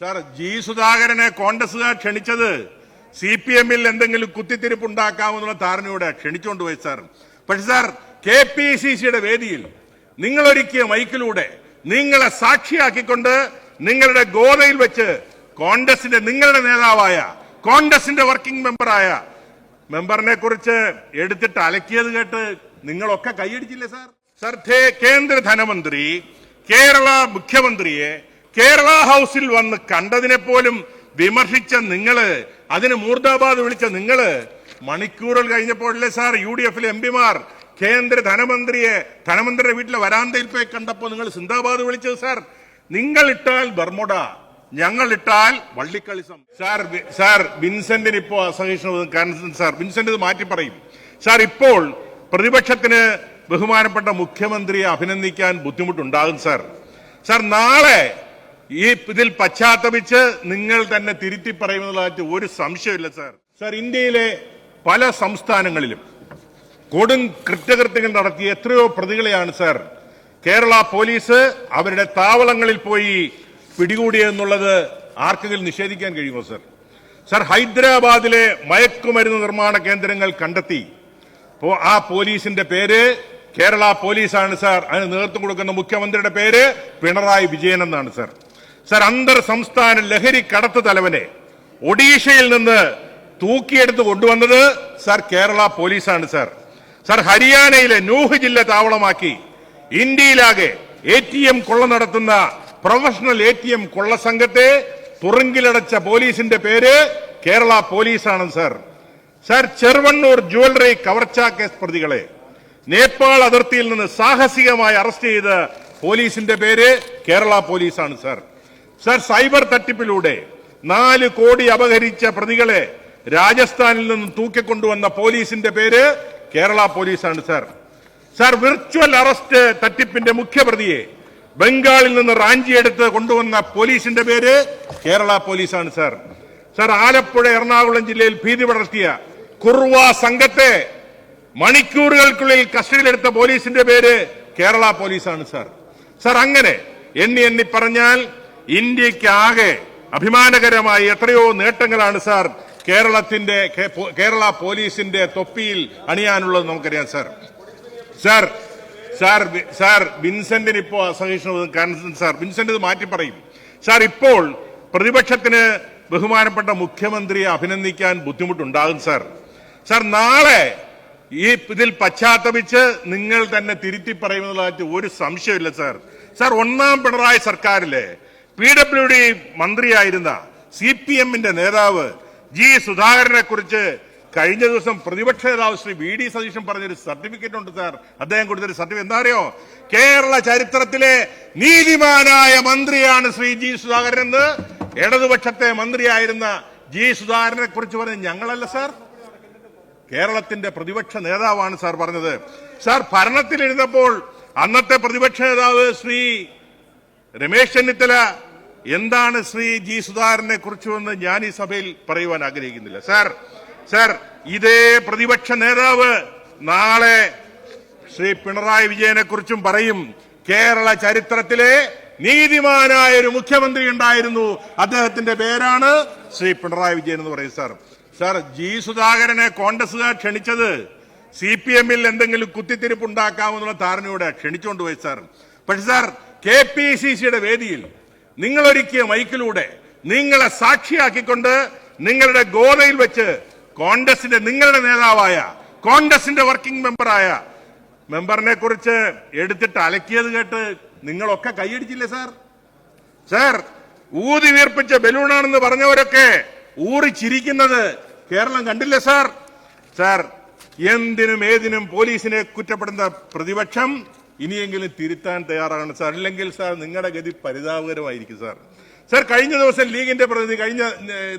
Sir G സുധാകരനെ കോൺഗ്രസുകാർ ക്ഷണിച്ചത് C P എമ്മിൽ എന്തെങ്കിലും കുത്തിത്തിരിപ്പ് ഉണ്ടാക്കാമെന്നുള്ള ധാരണയോടെ ക്ഷണിച്ചുകൊണ്ട് പോയി സാർ. പക്ഷെ സാർ കെ പി സി സിയുടെ വേദിയിൽ നിങ്ങളൊരുക്കിയ മൈക്കിലൂടെ നിങ്ങളെ സാക്ഷിയാക്കിക്കൊണ്ട് നിങ്ങളുടെ ഗോതയിൽ വെച്ച് കോൺഗ്രസിന്റെ നിങ്ങളുടെ നേതാവായ കോൺഗ്രസിന്റെ വർക്കിംഗ് മെമ്പറായ മെമ്പറിനെ കുറിച്ച് എടുത്തിട്ട് അലക്കിയത് കേട്ട് നിങ്ങളൊക്കെ കൈയടിച്ചില്ലേ സാർ? സർ കേന്ദ്ര ധനമന്ത്രി കേരള മുഖ്യമന്ത്രിയെ കേരള ഹൗസിൽ വന്ന് കണ്ടതിനെ പോലും വിമർശിച്ച നിങ്ങൾ അതിന് മൂർദാബാദ് വിളിച്ച നിങ്ങൾ മണിക്കൂറുകൾ കഴിഞ്ഞപ്പോഴല്ലേ സാർ യു ഡി എഫിലെ എം പിമാർ കേന്ദ്ര ധനമന്ത്രിയെ ധനമന്ത്രിയുടെ വീട്ടിലെ വരാന്തയിൽ പോയി കണ്ടപ്പോൾ നിങ്ങൾ സിന്ദാബാദ് വിളിച്ചത് സാർ. നിങ്ങൾ ഇട്ടാൽ ബർമുഡ ഞങ്ങൾ ഇട്ടാൽ വള്ളിക്കളിസം സാർ സാർ വിൻസെന്റിന് ഇപ്പോ അസഹിഷ്ണുത കാരണം സാർ വിൻസെന്റ് ഇത് മാറ്റി പറയും. സാർ ഇപ്പോൾ പ്രതിപക്ഷത്തിന് ബഹുമാനപ്പെട്ട മുഖ്യമന്ത്രിയെ അഭിനന്ദിക്കാൻ ബുദ്ധിമുട്ടുണ്ടാകും സാർ. സാർ നാളെ ഈ ഇതിൽ പശ്ചാത്തപിച്ച് നിങ്ങൾ തന്നെ തിരുത്തി പറയുന്നതായിട്ട് ഒരു സംശയമില്ല സാർ. സാർ ഇന്ത്യയിലെ പല സംസ്ഥാനങ്ങളിലും കൊടും കൃത്യകൃത്യങ്ങൾ നടത്തിയ എത്രയോ പ്രതികളെയാണ് സാർ. കേരള പോലീസ് അവരുടെ താവളങ്ങളിൽ പോയി പിടികൂടിയെന്നുള്ളത് ആർക്കെങ്കിലും നിഷേധിക്കാൻ കഴിയുമോ സർ? സർ ഹൈദരാബാദിലെ മയക്കുമരുന്ന് നിർമ്മാണ കേന്ദ്രങ്ങൾ കണ്ടെത്തി. ആ പോലീസിന്റെ പേര് കേരള പോലീസാണ് സാർ. അതിന് നേതൃത്വം കൊടുക്കുന്ന മുഖ്യമന്ത്രിയുടെ പേര് പിണറായി വിജയൻ എന്നാണ് സാർ. സാർ അന്തർ സംസ്ഥാന ലഹരി കടത്ത് തലവനെ ഒഡീഷയിൽ നിന്ന് തൂക്കിയെടുത്ത് കൊണ്ടുവന്നത് സർ കേരള പോലീസാണ് സർ. സർ ഹരിയാനയിലെ നൂഹ് ജില്ല താവളമാക്കി ഇന്ത്യയിലാകെ എ ടി എം കൊള്ള നടത്തുന്ന പ്രൊഫഷണൽ എ ടി എം കൊള്ള സംഘത്തെ തുറങ്കിലടച്ച പോലീസിന്റെ പേര് കേരള പോലീസാണ് സർ. സർ ചെറുവണ്ണൂർ ജുവലറി കവർച്ചാ കേസ് പ്രതികളെ നേപ്പാൾ അതിർത്തിയിൽ നിന്ന് സാഹസികമായി അറസ്റ്റ് ചെയ്ത പോലീസിന്റെ പേര് കേരള പോലീസാണ് സാർ. സാർ സൈബർ തട്ടിപ്പിലൂടെ നാല് കോടി അപഹരിച്ച പ്രതികളെ രാജസ്ഥാനിൽ നിന്ന് തൂക്കിക്കൊണ്ടുവന്ന പോലീസിന്റെ പേര് കേരള പോലീസാണ് സർ. സർ വിർച്വൽ അറസ്റ്റ് തട്ടിപ്പിന്റെ മുഖ്യപ്രതിയെ ബംഗാളിൽ നിന്ന് റാഞ്ചിയെടുത്ത് കൊണ്ടുവന്ന പോലീസിന്റെ പേര് കേരള പോലീസാണ് സർ. സർ ആലപ്പുഴ എറണാകുളം ജില്ലയിൽ ഭീതി പടർത്തിയ കുർവ സംഘത്തെ മണിക്കൂറുകൾക്കുള്ളിൽ കസ്റ്റഡിയിലെടുത്ത പോലീസിന്റെ പേര് കേരള പോലീസാണ് സർ. സർ അങ്ങനെ എണ്ണി എണ്ണി പറഞ്ഞാൽ ഇന്ത്യയ്ക്ക് അഭിമാനകരമായി എത്രയോ നേട്ടങ്ങളാണ് സാർ കേരളത്തിന്റെ കേരള പോലീസിന്റെ തൊപ്പിയിൽ അണിയാനുള്ളത് നമുക്കറിയാം സാർ. സാർ സാർ സാർ വിൻസെന്റിന് ഇപ്പോ അസഹിഷ്ണുത കാരണം സാർ വിൻസെന്റ് ഇത് മാറ്റി പറയും. സാർ ഇപ്പോൾ പ്രതിപക്ഷത്തിന് ബഹുമാനപ്പെട്ട മുഖ്യമന്ത്രിയെ അഭിനന്ദിക്കാൻ ബുദ്ധിമുട്ടുണ്ടാകും സാർ. സാർ നാളെ ഈ ഇതിൽ പശ്ചാത്തപിച്ച് നിങ്ങൾ തന്നെ തിരുത്തി പറയുമെന്നുള്ളതായിട്ട് ഒരു സംശയമില്ല സാർ. സാർ ഒന്നാം പിണറായി സർക്കാരിലെ പി ഡബ്ല്യു ഡി മന്ത്രിയായിരുന്ന സി പി എമ്മിന്റെ നേതാവ് ജി സുധാകരനെ കുറിച്ച് കഴിഞ്ഞ ദിവസം പ്രതിപക്ഷ നേതാവ് ശ്രീ വി ഡി സതീശൻ പറഞ്ഞൊരു സർട്ടിഫിക്കറ്റ് ഉണ്ട് സാർ. അദ്ദേഹം കൊടുത്തൊരു സർട്ടിഫിക്കറ്റ്. എന്താ അറിയോ? കേരള ചരിത്രത്തിലെ നീതിമാനായ മന്ത്രിയാണ് ശ്രീ ജി സുധാകരൻ എന്ന് ഇടതുപക്ഷത്തെ മന്ത്രിയായിരുന്ന ജി സുധാകരനെ കുറിച്ച് പറഞ്ഞ ഞങ്ങളല്ല സാർ. കേരളത്തിന്റെ പ്രതിപക്ഷ നേതാവാണ് സാർ പറഞ്ഞത്. സാർ ഭരണത്തിലിരുന്നപ്പോൾ അന്നത്തെ പ്രതിപക്ഷ നേതാവ് ശ്രീ രമേശ് ചെന്നിത്തല എന്താണ് ശ്രീ ജി സുധാകരനെ കുറിച്ചുവെന്ന് ഞാൻ ഈ സഭയിൽ പറയുവാൻ ആഗ്രഹിക്കുന്നില്ല. സർ സാർ ഇതേ പ്രതിപക്ഷ നേതാവ് നാളെ ശ്രീ പിണറായി വിജയനെ കുറിച്ചും പറയും. കേരള ചരിത്രത്തിലെ നീതിമാനായ ഒരു മുഖ്യമന്ത്രി ഉണ്ടായിരുന്നു. അദ്ദേഹത്തിന്റെ പേരാണ് ശ്രീ പിണറായി വിജയൻ എന്ന് പറയും സർ. സർ ജി സുധാകരനെ കോൺഗ്രസുകാർ ക്ഷണിച്ചത് സി പി എമ്മിൽ എന്തെങ്കിലും കുത്തിത്തിരിപ്പ് ഉണ്ടാക്കാമെന്നുള്ള ധാരണയോടെ ക്ഷണിച്ചുകൊണ്ട് പോയി സാർ. പക്ഷെ സാർ കെ പി സി സിയുടെ വേദിയിൽ നിങ്ങളൊരുക്കിയ മൈക്കിലൂടെ നിങ്ങളെ സാക്ഷിയാക്കിക്കൊണ്ട് നിങ്ങളുടെ ഗോതയിൽ വെച്ച് കോൺഗ്രസിന്റെ നിങ്ങളുടെ നേതാവായ കോൺഗ്രസിന്റെ വർക്കിംഗ് മെമ്പറായ മെമ്പറിനെ കുറിച്ച് എടുത്തിട്ട് അലക്കിയത് കേട്ട് നിങ്ങളൊക്കെ കൈയടിച്ചില്ലേ സാർ? സാർ ഊതി വീർപ്പിച്ച ബലൂണാണെന്ന് പറഞ്ഞവരൊക്കെ ഊറി ചിരിക്കുന്നത് കേരളം കണ്ടില്ലേ സാർ? സാർ എന്തിനും ഏതിനും പോലീസിനെ കുറ്റപ്പെടുന്ന പ്രതിപക്ഷം ഇനിയെങ്കിലും തിരുത്താൻ തയ്യാറാണ് സാർ. അല്ലെങ്കിൽ സാർ നിങ്ങളുടെ ഗതി പരിതാപകരമായിരിക്കും സാർ. സാർ കഴിഞ്ഞ ദിവസം ലീഗിന്റെ പ്രതിനിധി കഴിഞ്ഞ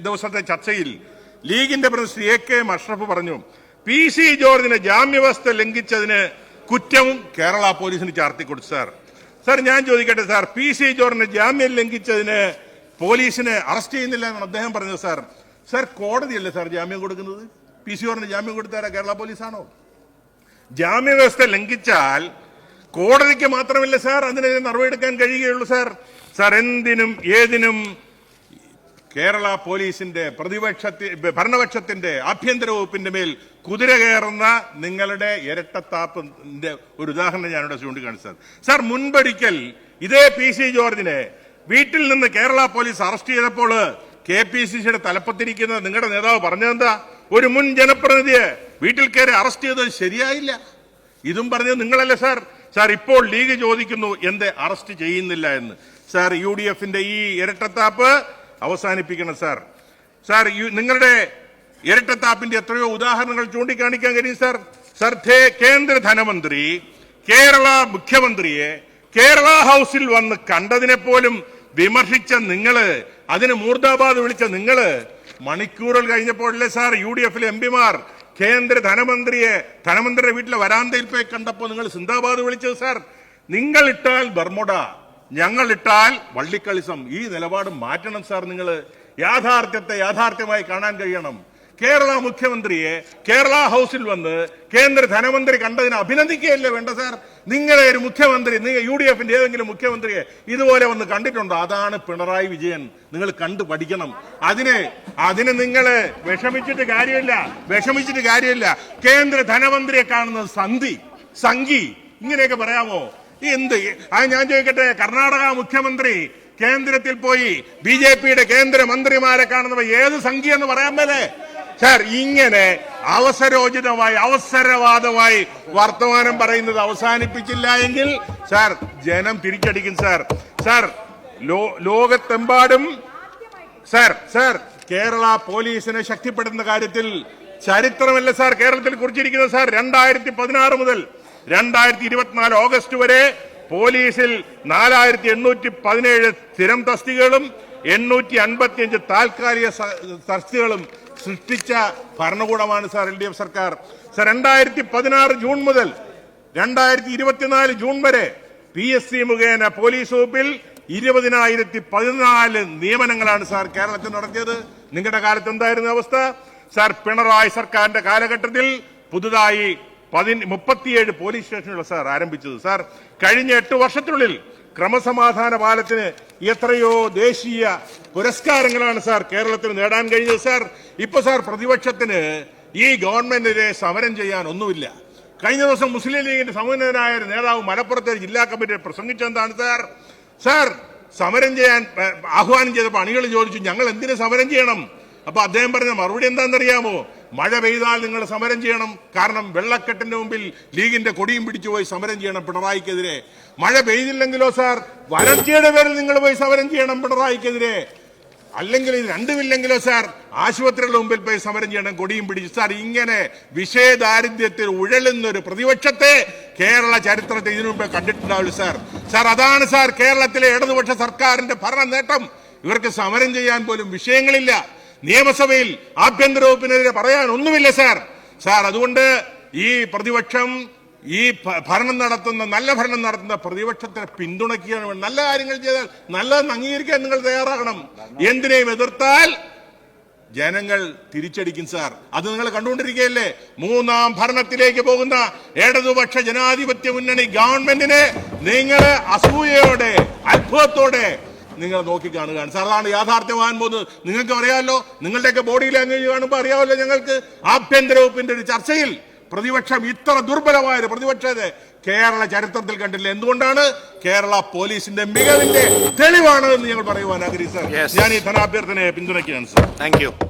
ദിവസത്തെ ചർച്ചയിൽ ലീഗിന്റെ പ്രതിനിധി ശ്രീ എ കെ അഷ്റഫ് പറഞ്ഞു പി സി ജോർജിന് ജാമ്യവസ്ഥ ലംഘിച്ചതിന് കുറ്റവും കേരള പോലീസിന് ചാർത്തി കൊടുത്തു സാർ. സാർ ഞാൻ ചോദിക്കട്ടെ സാർ പി സി ജോർജിന് ജാമ്യം ലംഘിച്ചതിന് പോലീസിനെ അറസ്റ്റ് ചെയ്യുന്നില്ല എന്നാണ് അദ്ദേഹം പറഞ്ഞത് സാർ. സാർ കോടതിയല്ലേ സാർ ജാമ്യം കൊടുക്കുന്നത്? പി സി ജോർജിന് ജാമ്യം കൊടുത്താരാ കേരള പോലീസാണോ? ജാമ്യവ്യവസ്ഥ ലംഘിച്ചാൽ കോടതിക്ക് മാത്രമല്ല സാർ അതിനെതിരെ നടപടിയെടുക്കാൻ കഴിയുകയുള്ളൂ സാർ. സാർ എന്തിനും ഏതിനും കേരള പോലീസിന്റെ പ്രതിപക്ഷത്തിന്റെ ഭരണപക്ഷത്തിന്റെ ആഭ്യന്തര വകുപ്പിന്റെ മേൽ കുതിര കയറുന്ന നിങ്ങളുടെ ഇരട്ടത്താപ്പിന്റെ ഒരു ഉദാഹരണം ഞാനിവിടെ ചൂണ്ടിക്കാണിച്ചത് സാർ മുൻപൊരിക്കൽ ഇതേ പി സി ജോർജിനെ വീട്ടിൽ നിന്ന് കേരള പോലീസ് അറസ്റ്റ് ചെയ്തപ്പോൾ കെ പി സി സിയുടെ തലപ്പത്തിരിക്കുന്ന നിങ്ങളുടെ നേതാവ് പറഞ്ഞതെന്താ? ഒരു മുൻ ജനപ്രതിനിധിയെ വീട്ടിൽ കയറി അറസ്റ്റ് ചെയ്തത് ശരിയായില്ല. ഇതും പറഞ്ഞത് നിങ്ങളല്ലേ സാർ. സാർ ഇപ്പോൾ ലീഗ് ചോദിക്കുന്നു എന്തേ അറസ്റ്റ് ചെയ്യുന്നില്ല എന്ന്. സാർ യു ഡി എഫിന്റെ ഈ ഇരട്ടത്താപ്പ് അവസാനിപ്പിക്കണം സാർ. സാർ നിങ്ങളുടെ ഇരട്ടത്താപ്പിന്റെ എത്രയോ ഉദാഹരണങ്ങൾ ചൂണ്ടിക്കാണിക്കാൻ കഴിയും സാർ. സാർ കേന്ദ്ര ധനമന്ത്രി കേരള മുഖ്യമന്ത്രിയെ കേരള ഹൗസിൽ വന്ന് കണ്ടതിനെ പോലും വിമർശിച്ച നിങ്ങൾ അതിന് മൂർദാബാദ് വിളിച്ച നിങ്ങൾ മണിക്കൂറുകൾ കഴിഞ്ഞപ്പോഴല്ലേ സാർ യു ഡി എഫിലെ എം പിമാർ കേന്ദ്ര ധനമന്ത്രിയെ ധനമന്ത്രിയുടെ വീട്ടിലെ വരാന്തയിൽ പോയി കണ്ടപ്പോൾ നിങ്ങൾ സിന്ദാബാദ് വിളിച്ചത് സാർ. നിങ്ങൾ ഇട്ടാൽ ബർമുഡ ഞങ്ങൾ ഇട്ടാൽ വള്ളിക്കളിസം. ഈ നിലപാട് മാറ്റണം സാർ നിങ്ങൾ. യാഥാർത്ഥ്യത്തെ യാഥാർത്ഥ്യമായി കാണാൻ കഴിയണം. കേരള മുഖ്യമന്ത്രിയെ കേരള ഹൗസിൽ വന്ന് കേന്ദ്ര ധനമന്ത്രി കണ്ടതിനെ അഭിനന്ദിക്കുകയല്ലേ വേണ്ട സാർ? നിങ്ങളെ ഒരു മുഖ്യമന്ത്രി നിങ്ങൾ യു ഡി എഫിന്റെ ഏതെങ്കിലും മുഖ്യമന്ത്രിയെ ഇതുപോലെ വന്ന് കണ്ടിട്ടുണ്ടോ? അതാണ് പിണറായി വിജയൻ. നിങ്ങൾ കണ്ടു പഠിക്കണം. അതിന് അതിന് നിങ്ങൾ വിഷമിച്ചിട്ട് കാര്യമില്ല. വിഷമിച്ചിട്ട് കാര്യമില്ല. കേന്ദ്ര ധനമന്ത്രിയെ കാണുന്ന സന്ധി സംഘി ഇങ്ങനെയൊക്കെ പറയാമോ? എന്ത്? അത് ഞാൻ ചോദിക്കട്ടെ കർണാടക മുഖ്യമന്ത്രി കേന്ദ്രത്തിൽ പോയി ബി ജെ പിയുടെ കേന്ദ്രമന്ത്രിമാരെ കാണുന്നവ ഏത് സംഖ്യ എന്ന് പറയാൻ മേലേ? സാർ ഇങ്ങനെ അവസരോചിതമായി അവസരവാദമായി വർത്തമാനം പറയുന്നത് അവസാനിപ്പിച്ചില്ല എങ്കിൽ സാർ ജനം തിരിച്ചടിക്കും സാർ. സാർ ലോകത്തെമ്പാടും സാർ സാർ കേരള പോലീസിനെ ശക്തിപ്പെടുന്ന കാര്യത്തിൽ ചരിത്രമല്ല സാർ കേരളത്തിൽ കുറിച്ചിരിക്കുന്നത് സാർ രണ്ടായിരത്തി പതിനാറ് മുതൽ രണ്ടായിരത്തി ഇരുപത്തിനാല് ഓഗസ്റ്റ് വരെ പോലീസിൽ നാലായിരത്തി എണ്ണൂറ്റി പതിനേഴ് സ്ഥിരം തസ്തികകളും എണ്ണൂറ്റി അൻപത്തിയഞ്ച് താൽക്കാലിക തസ്തികകളും സൃഷ്ടിച്ച ഭരണകൂടമാണ് സാർ എൽ ഡി എഫ് സർക്കാർ. സാർ രണ്ടായിരത്തി പതിനാറ് ജൂൺ മുതൽ രണ്ടായിരത്തി ഇരുപത്തിനാല് ജൂൺ വരെ പി എസ് സി മുഖേന പോലീസ് വകുപ്പിൽ ഇരുപതിനായിരത്തി പതിനാല് നിയമനങ്ങളാണ് സാർ കേരളത്തിൽ നടത്തിയത്. നിങ്ങളുടെ കാലത്ത് എന്തായിരുന്നു അവസ്ഥ? സാർ പിണറായി സർക്കാരിന്റെ കാലഘട്ടത്തിൽ പുതുതായി പതി മുപ്പത്തിയേഴ് പോലീസ് സ്റ്റേഷനുകൾ സാർ ആരംഭിച്ചത്. സാർ കഴിഞ്ഞ എട്ട് വർഷത്തിനുള്ളിൽ ക്രമസമാധാന പാലത്തിന് എത്രയോ ദേശീയ പുരസ്കാരങ്ങളാണ് സാർ കേരളത്തിന് നേടാൻ കഴിഞ്ഞത്. സാർ ഇപ്പൊ സാർ പ്രതിപക്ഷത്തിന് ഈ ഗവൺമെന്റിനെ സമരം ചെയ്യാൻ ഒന്നുമില്ല. കഴിഞ്ഞ ദിവസം മുസ്ലിം ലീഗിന്റെ സമുന്നതനായ നേതാവ് മലപ്പുറത്തെ ജില്ലാ കമ്മിറ്റി പ്രസംഗിച്ചെന്താണ് സാർ? സാർ സമരം ചെയ്യാൻ ആഹ്വാനം ചെയ്തപ്പോൾ അണികൾ ചോദിച്ചു ഞങ്ങൾ എന്തിനു സമരം ചെയ്യണം? അപ്പൊ അദ്ദേഹം പറഞ്ഞ മറുപടി എന്താണെന്നറിയാമോ? മഴ പെയ്താൽ നിങ്ങൾ സമരം ചെയ്യണം. കാരണം വെള്ളക്കെട്ടിന്റെ മുമ്പിൽ ലീഗിന്റെ കൊടിയും പിടിച്ചു പോയി സമരം ചെയ്യണം പിണറായിക്കെതിരെ. മഴ പെയ്തില്ലെങ്കിലോ സാർ? വരൾച്ചയുടെ പേരിൽ നിങ്ങൾ പോയി സമരം ചെയ്യണം പിണറായിക്കെതിരെ. അല്ലെങ്കിൽ ഇത് രണ്ടുമില്ലെങ്കിലോ സാർ? ആശുപത്രികളുടെ മുമ്പിൽ പോയി സമരം ചെയ്യണം കൊടിയും പിടിച്ച്. സാർ ഇങ്ങനെ വിഷയദാരിദ്ര്യത്തിൽ ഉഴലുന്ന ഒരു പ്രതിപക്ഷത്തെ കേരള ചരിത്രത്തെ ഇതിനു മുമ്പേ കണ്ടിട്ടുണ്ടാവില്ല സാർ. സാർ അതാണ് സാർ കേരളത്തിലെ ഇടതുപക്ഷ സർക്കാരിന്റെ ഭരണ നേട്ടം ഇവർക്ക് സമരം ചെയ്യാൻ പോലും വിഷയങ്ങളില്ല. നിയമസഭയിൽ ആഭ്യന്തര വകുപ്പിനെതിരെ പറയാൻ ഒന്നുമില്ല സാർ. സാർ അതുകൊണ്ട് ഈ പ്രതിപക്ഷം ഈ ഭരണം നടത്തുന്ന നല്ല ഭരണം നടത്തുന്ന പ്രതിപക്ഷത്തെ പിന്തുണയ്ക്കുകയാണ് നല്ല കാര്യങ്ങൾ ചെയ്താൽ നല്ലതെന്ന് അംഗീകരിക്കാൻ നിങ്ങൾ തയ്യാറാകണം. എന്തിനേയും എതിർത്താൽ ജനങ്ങൾ തിരിച്ചടിക്കും സാർ. അത് നിങ്ങൾ കണ്ടുകൊണ്ടിരിക്കുകയല്ലേ? മൂന്നാം ഭരണത്തിലേക്ക് പോകുന്ന ഇടതുപക്ഷ ജനാധിപത്യ മുന്നണി ഗവൺമെന്റിനെ നിങ്ങൾ അസൂയയോടെ അത്ഭുതത്തോടെ നിങ്ങൾ നോക്കി കാണുകയാണ്. സാർ അതാണ് യാഥാർത്ഥ്യമാകാൻ പോകുന്നത്. നിങ്ങൾക്ക് അറിയാമല്ലോ നിങ്ങളുടെയൊക്കെ ബോഡി ലാംഗ്വേജ് കാണുമ്പോൾ അറിയാമല്ലോ ഞങ്ങൾക്ക് ആഭ്യന്തര വകുപ്പിന്റെ ഒരു ചർച്ചയിൽ പ്രതിപക്ഷം ഇത്ര ദുർബലമായ ഒരു പ്രതിപക്ഷത്തെ കേരള ചരിത്രത്തിൽ കണ്ടില്ല എന്തുകൊണ്ടാണ്? കേരള പോലീസിന്റെ മികവിന്റെ തെളിവാണ് എന്ന് ഞങ്ങൾ പറയുവാൻ ആഗ്രഹിച്ചു സാർ. ഞാൻ ഈ ധനാഭ്യർത്ഥനയെ പിന്തുണയ്ക്കുകയാണ് സാർ. താങ്ക്.